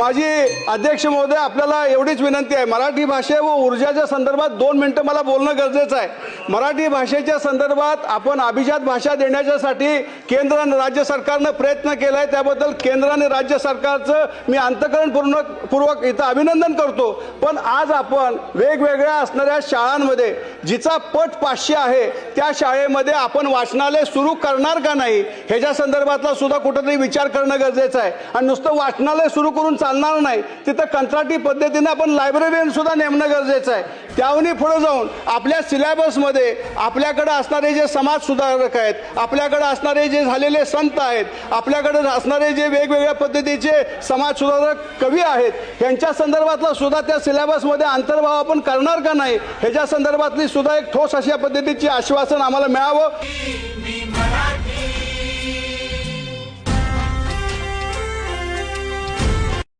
माझी अध्यक्ष महोदय आपल्याला एवढीच विनंती आहे. मराठी भाषे व ऊर्जाच्या संदर्भात दोन मिनिटं मला बोलणं गरजेचं आहे. मराठी भाषेच्या संदर्भात आपण अभिजात भाषा देण्याच्यासाठी केंद्र आणि राज्य सरकारनं प्रयत्न केला आहे त्याबद्दल केंद्र आणि राज्य सरकारचं मी अंतकरणपूर्ण पूर्वक इथं अभिनंदन करतो. पण आज आपण वेगवेगळ्या असणाऱ्या शाळांमध्ये जिचा पट पाचशे आहे त्या शाळेमध्ये आपण वाचनालय सुरू करणार का नाही ह्याच्या संदर्भातला सुद्धा कुठंतरी विचार करणं गरजेचं आहे. आणि नुसतं वाचनालय सुरू करून चालणार नाही तिथं कंत्राटी पद्धतीने आपण लायब्ररीयन सुद्धा नेमणं गरजेचं आहे. त्याहूनही पुढे जाऊन आपल्या सिलेबसमध्ये आपल्याकडे असणारे जे समाज सुधारक आहेत आपल्याकडे असणारे जे झालेले संत आहेत आपल्याकडे असणारे जे वेगवेगळ्या पद्धतीचे समाज सुधारक कवी आहेत यांच्या संदर्भातला सुद्धा त्या सिलेबसमध्ये अंतर्भाव आपण करणार का नाही ह्याच्या संदर्भातली सुद्धा एक ठोस अशा पद्धतीची आश्वासन आम्हाला मिळावं.